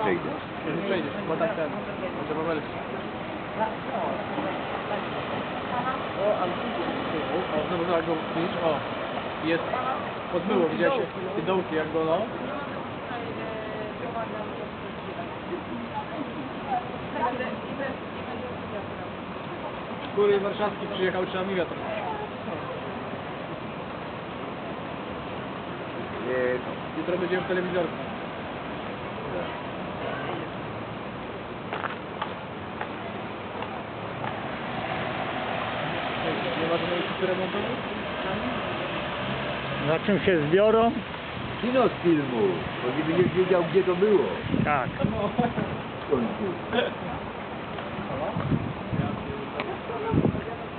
przejdę. Nie przejdziesz, bo tak ten. Może powoleć. O, ale o, znowu zobacz go, widzisz? O, jest podmyło, widziałeś te dołki jak go, no. Góry warszawski przyjechał, trzeba mi wiatr. Jutro będziemy w telewizorku. Nie ma żadnej ekipy remontowej? Na czym się zbiorą? kino z filmu, bo nie będziesz wiedział gdzie to było. Tak. W końcu.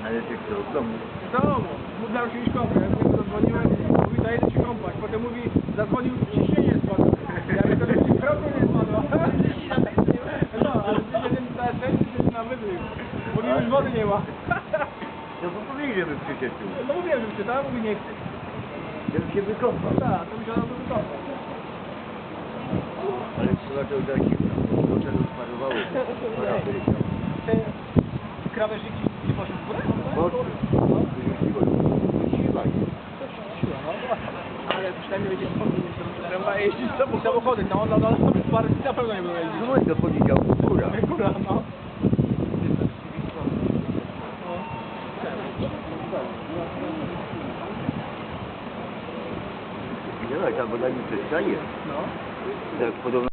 Ale ty co, w domu? W domu. Mógł się iść kąpać. Ja do niego zadzwoniłem, mówi daj idę się kąpać. Potem mówi, zadzwonił, ciśnienie spadło. Ja mówię, to ci kroku nie spadło. No, ale ty jeden na esencji, ty na wydry. Mówi, już wody nie ma. No bo powiedzieli, żeby przyszedł tu. No mówiłem, że czytałem, mówi nie chce. Żebym się wykąpał. Tak, to musiałem to wykąpać. Ale trzeba to za zimno, bo czego sparowało. Te krawężniki nie poszły w górę? Bo wyrzuciło, wyrzuciła je. Ale przynajmniej będzie spokój, trzeba jeździć samochody. No, no, no, no, parę na pewno nie będą jeździć. No do poniedziałku góra. Góra, no. Nie, tam woda nie przestaje. No. Tak podobno